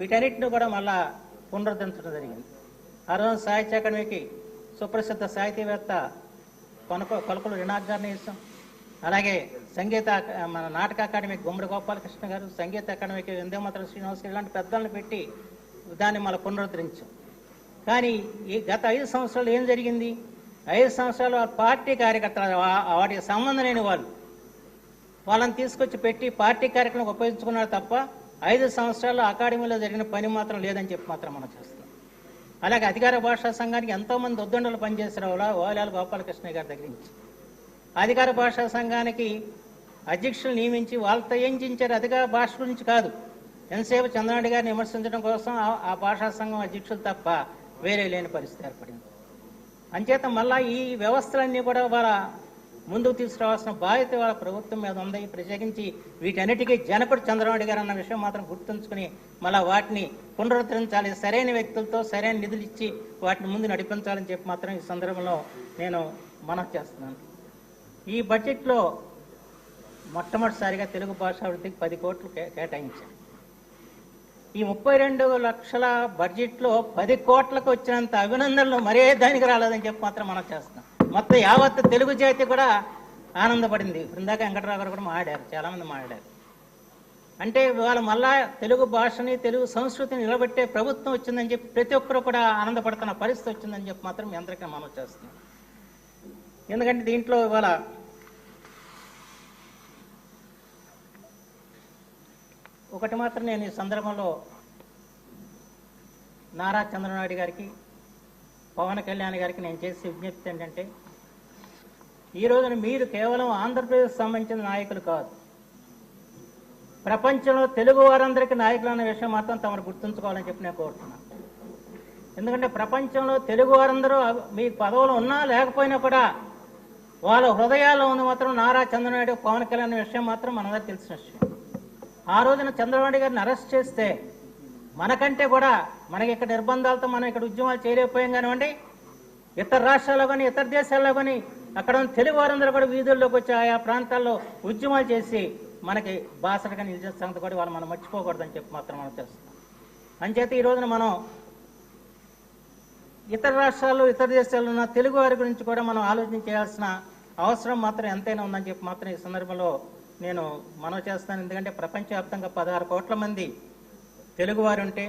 వీటన్నిటిని కూడా మళ్ళా పునరుద్ధరించడం జరిగింది. ఆ రోజు సాహిత్య అకాడమీకి సుప్రసిద్ధ సాహితీవేత్త కొనక కొలకలు రినాథ్ గారిని ఇస్తాం. అలాగే సంగీత మన నాటక అకాడమీకి గుమ్మడి గోపాలకృష్ణ గారు సంగీత అకాడమీకి వందేమాతరం శ్రీనివాస్ ఇలాంటి పెద్దలను పెట్టి దాన్ని మళ్ళీ పునరుద్ధరించాం. కానీ ఈ గత ఐదు సంవత్సరాలు ఏం జరిగింది? ఐదు సంవత్సరాలు పార్టీ కార్యకర్తలు వాటికి సంబంధం లేని వాళ్ళు వాళ్ళని తీసుకొచ్చి పెట్టి పార్టీ కార్యక్రమం ఉపయోగించుకున్నారు తప్ప ఐదు సంవత్సరాలు అకాడమీలో జరిగిన పని మాత్రం లేదని చెప్పి మాత్రం మనం చేస్తాం అలాగే అధికార భాషా సంఘానికి ఎంతోమంది ఉద్దండలు పనిచేసిన వాళ్ళ ఓలాల గోపాలకృష్ణ గారి దగ్గర నుంచి. అధికార భాషా సంఘానికి అధ్యక్షులు నియమించి వాళ్ళతో ఏం చేయించారు అధికార భాష గురించి కాదు. ఎంతసేపు చంద్రనాయుడు గారిని విమర్శించడం కోసం ఆ- ఆ భాషా సంఘం అధ్యక్షులు తప్ప వేరే లేని పరిస్థితి ఏర్పడింది. అంచేత మళ్ళా ఈ వ్యవస్థలన్నీ కూడా వాళ్ళ ముందుకు తీసుకురావాల్సిన బాధ్యత వాళ్ళ ప్రభుత్వం మీద ఉంది ప్రత్యేకించి వీటన్నిటికీ జనకుడు చంద్రబాబు గారు అన్న విషయం మాత్రం గుర్తుంచుకుని మళ్ళా వాటిని పునరుద్ధరించాలి సరైన వ్యక్తులతో సరైన నిధులు ఇచ్చి వాటిని ముందు నడిపించాలని చెప్పి మాత్రం ఈ సందర్భంలో నేను మనవి చేస్తున్నాను. ఈ బడ్జెట్లో మొట్టమొదటిసారిగా తెలుగు భాష అభివృద్ధికి పది కోట్లు కే- ఈ ముప్పై రెండు లక్షల బడ్జెట్లో పది కోట్లకు వచ్చినంత అభినందనలు మరే దానికి రాలేదని చెప్పి మాత్రం మనం చేస్తున్నాం మొత్తం యావత్ తెలుగు జాతి కూడా ఆనందపడింది. ఇందాక వెంకటరావు గారు కూడా మాట్లాడారు. చాలా మంది మాట్లాడారు. అంటే వాళ్ళు మళ్ళా తెలుగు భాషని తెలుగు సంస్కృతిని నిలబెట్టే ప్రభుత్వం వచ్చిందని చెప్పి ప్రతి ఒక్కరు కూడా ఆనందపడుతున్న పరిస్థితి వచ్చిందని చెప్పి మాత్రం మీ అందరికీ మనం చేస్తున్నాం ఎందుకంటే దీంట్లో ఇవాళ ఒకటి మాత్రం నేను ఈ సందర్భంలో నారా చంద్రనాయుడు గారికి పవన్ కళ్యాణ్ గారికి నేను చేసే విజ్ఞప్తి ఏంటంటే ఈ రోజున మీరు కేవలం ఆంధ్రప్రదేశ్ సంబంధించిన నాయకులు కాదు ప్రపంచంలో తెలుగు వారందరికీ నాయకులు అన్న విషయం మాత్రం తమరు గుర్తుంచుకోవాలని చెప్పి నేను కోరుతున్నాను ఎందుకంటే ప్రపంచంలో తెలుగు వారందరూ మీ పదవులు ఉన్నా లేకపోయినా కూడా వాళ్ళ హృదయాల్లో ఉంది మాత్రం నారా చంద్రనాయుడు పవన్ కళ్యాణ్ విషయం మాత్రం మనందరికీ తెలిసిన విషయం. ఆ రోజున చంద్రబాబు గారిని అరెస్ట్ చేస్తే మనకంటే కూడా మనకి ఇక్కడ నిర్బంధాలతో మనం ఇక్కడ ఉద్యమాలు చేయలేకపోయాం కానివ్వండి ఇతర రాష్ట్రాల్లో కానీ ఇతర దేశాల్లో కానీ అక్కడ ఉన్న తెలుగు వారందరూ కూడా వీధుల్లోకి వచ్చి ఆయా ప్రాంతాల్లో ఉద్యమాలు చేసి మనకి బాసటగా నిలిచిన సంగతి కూడా వాళ్ళు మనం మర్చిపోకూడదని చెప్పి మాత్రం మనం తెలుస్తాం అంచేత ఈ రోజున మనం ఇతర రాష్ట్రాల్లో ఇతర దేశాల్లో ఉన్న తెలుగు వారి గురించి కూడా మనం ఆలోచన చేయాల్సిన అవసరం మాత్రం ఎంతైనా ఉందని చెప్పి మాత్రం ఈ సందర్భంలో నేను మనవి చేస్తాను. ఎందుకంటే ప్రపంచవ్యాప్తంగా పదహారు కోట్ల మంది తెలుగువారు ఉంటే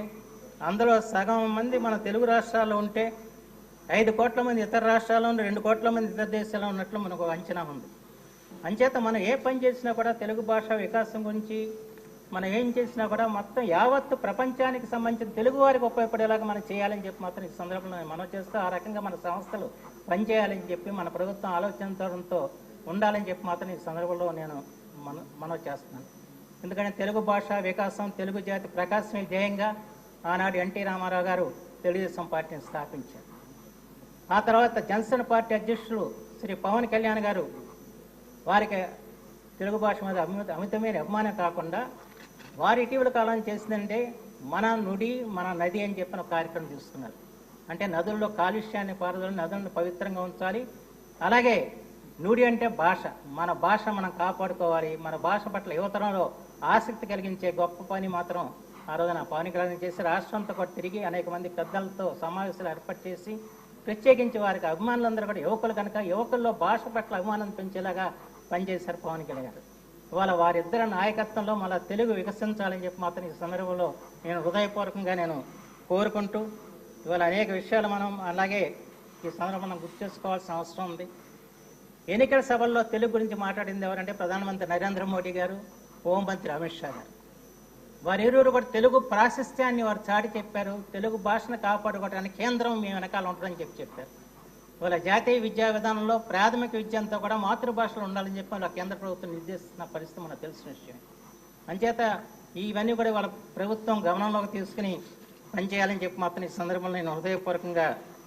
అందులో సగం మంది మన తెలుగు రాష్ట్రాల్లో ఉంటే ఐదు కోట్ల మంది ఇతర రాష్ట్రాల్లో రెండు కోట్ల మంది ఇతర దేశాల్లో ఉన్నట్లు మనకు ఒక అంచనా ఉంది. అంచేత మనం ఏ పని చేసినా కూడా తెలుగు భాష వికాసం గురించి మనం ఏం చేసినా కూడా మొత్తం యావత్తు ప్రపంచానికి సంబంధించిన తెలుగు వారికి ఉపయోగపడేలాగా మనం చేయాలని చెప్పి మాత్రం ఈ సందర్భంలో మనం చేస్తూ ఆ రకంగా మన సంస్థలు పనిచేయాలని చెప్పి మన ప్రభుత్వం ఆలోచనతో ఉండాలని చెప్పి మాత్రం ఈ సందర్భంలో నేను మన మనం చేస్తున్నాను. ఎందుకంటే తెలుగు భాష వికాసం తెలుగు జాతి ప్రకాశమే ధ్యేయంగా ఆనాడు ఎన్టీ రామారావు గారు తెలుగుదేశం పార్టీని స్థాపించారు. ఆ తర్వాత జనసేన పార్టీ అధ్యక్షులు శ్రీ పవన్ కళ్యాణ్ గారు వారికి తెలుగు భాష మీద అమిత అమితమైన అభిమానం కాకుండా వారు ఇటీవల కాలం చేసిందంటే మన నుడి మన నది అని చెప్పిన కార్యక్రమం తీసుకున్నారు అంటే నదుల్లో కాలుష్యాన్ని పారదలు నదులను పవిత్రంగా ఉంచాలి. అలాగే నుడి అంటే భాష. మన భాష మనం కాపాడుకోవాలి. మన భాష పట్ల యువతరంలో ఆసక్తి కలిగించే గొప్ప పని మాత్రం ఆ రోజున పవన్ కళ్యాణ్ చేసి రాష్ట్రంతో కూడా తిరిగి అనేక మంది పెద్దలతో సమావేశాలు ఏర్పాటు చేసి ప్రత్యేకించి వారికి అభిమానులందరూ కూడా యువకులు కనుక యువకుల్లో భాష పట్ల అభిమానం పెంచేలాగా పనిచేశారు పవన్ కళ్యాణ్ గారు. ఇవాళ వారిద్దరి నాయకత్వంలో మళ్ళీ తెలుగు వికసించాలని చెప్పి మాత్రం ఈ సందర్భంలో నేను హృదయపూర్వకంగా నేను కోరుకుంటూ ఇవాళ అనేక విషయాలు మనం అలాగే ఈ సందర్భం మనం గుర్తు చేసుకోవాల్సిన అవసరం ఉంది. ఎన్నికల సభల్లో తెలుగు గురించి మాట్లాడింది ఎవరంటే ప్రధానమంత్రి నరేంద్ర మోడీ గారు. హోంమంత్రి అమిత్ షా గారు. వారిరువురు కూడా తెలుగు ప్రాశస్త్యాన్ని వారు చాటి చెప్పారు. తెలుగు భాషను కాపాడుకోవడానికి కేంద్రం మీ వెనకాల ఉంటుందని చెప్పి చెప్పారు. వాళ్ళ జాతీయ విద్యా విధానంలో ప్రాథమిక విద్య అంతా కూడా మాతృభాషలో ఉండాలని చెప్పి వాళ్ళ కేంద్ర ప్రభుత్వం నిర్దేశిస్తున్న పరిస్థితి మనకు తెలిసిన విషయం అంచేత ఇవన్నీ కూడా వాళ్ళ ప్రభుత్వం గమనంలోకి తీసుకుని పనిచేయాలని చెప్పి మాత్రం ఈ సందర్భంలో నేను హృదయపూర్వకంగా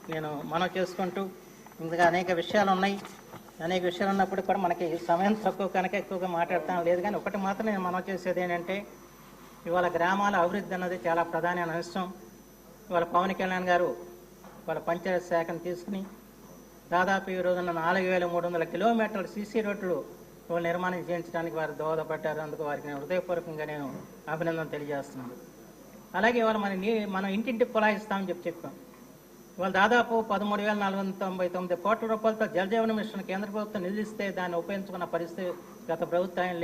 నేను మనం చేసుకుంటూ ఇంకా అనేక విషయాలు ఉన్నాయి. అనేక విషయాలు ఉన్నప్పుడు కూడా మనకి సమయం తక్కువ కనుక ఎక్కువగా మాట్లాడతాం. లేదు కానీ ఒకటి మాత్రం నేను మనం చేసేది ఏంటంటే ఇవాళ గ్రామాల అభివృద్ధి అన్నది చాలా ప్రధానమైన అంశం. ఇవాళ పవన్ కళ్యాణ్ గారు వాళ్ళ పంచాయతీ శాఖను తీసుకుని దాదాపు ఈ రోజున నాలుగు వేల మూడు వందల కిలోమీటర్ల సీసీ రోడ్లు వాళ్ళు నిర్మాణం చేయించడానికి వారు దోహదపడ్డారు. అందుకు వారికి నేను హృదయపూర్వకంగా నేను అభినందన తెలియజేస్తున్నాను. అలాగే ఇవాళ మన మనం ఇంటింటి కుళాయి చెప్పి చెప్పాం. ఇవాళ దాదాపు పదమూడు వేల నాలుగు వందల తొంభై తొమ్మిది కోట్ల రూపాయలతో జలజీవన మిషన్ కేంద్ర ప్రభుత్వం నిధులిస్తే దాన్ని ఉపయోగించుకున్న పరిస్థితి గత ప్రభుత్వం